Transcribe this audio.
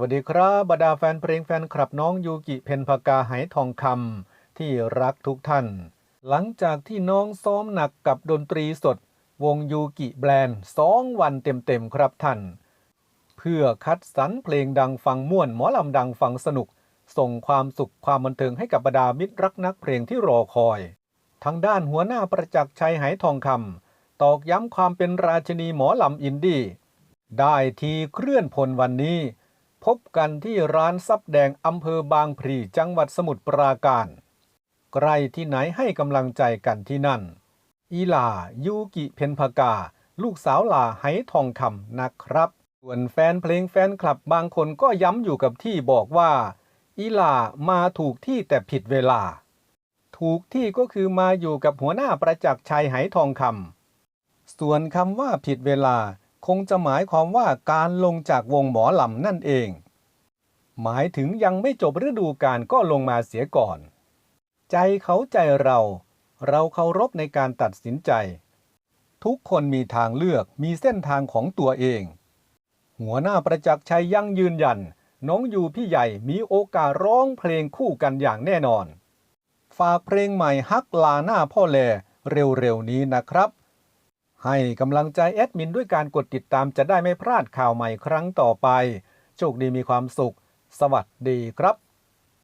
วัสดีครับบรรดาแฟนเพลงแฟนคลับน้องยูกิเพนพากาไหทองคำที่รักทุกท่าน หลังจากที่น้องซ้อมหนักกับดนตรีสด วงยูกิแบรนด์สองวันเต็มๆครับท่าน เพื่อคัดสรรเพลงดังฟังม่วนหมอลำดังฟังสนุก ส่งความสุขความบันเทิงให้กับบรรดามิตรรักนักเพลงที่รอคอย ทางด้านหัวหน้าประจักษ์ชัยไหทองคำตอกย้ำความเป็นราชินีหมอลำอินดี้ได้ทีเคลื่อนพลวันนี้ พบกันที่ร้านซับแดงอำเภอบางพลีจังหวัดสมุทรปราการใกล้ที่ไหนให้กำลังใจกันที่นั่น อีลายูกิเพนพกา ลูกสาวลาไหทองคำนะครับ ส่วนแฟนเพลงแฟนคลับบางคนก็ย้ำอยู่กับที่บอกว่า อีลามาถูกที่แต่ผิดเวลา ถูกที่ก็คือมาอยู่กับหัวหน้าประจักษ์ชัยไหทองคำส่วนคำว่าผิดเวลา คงจะหมายความว่าการลงจากวงหมอลำนั่นเอง หมายถึงยังไม่จบฤดูกาลก็ลงมาเสียก่อน ใจเขาใจเรา เราเคารพในการตัดสินใจ ทุกคนมีทางเลือกมีเส้นทางของตัวเอง หัวหน้าประจักษ์ชัยยังยืนยัน น้องอยู่พี่ใหญ่มีโอกาสร้องเพลงคู่กันอย่างแน่นอน ฝากเพลงใหม่ฮักลาหน้าพ่อแลเร็วๆนี้นะครับ ให้กำลังใจแอดมินด้วยการกดติดตามจะได้ไม่พลาดข่าวใหม่ครั้งต่อไป โชคดีมีความสุข สวัสดีครับ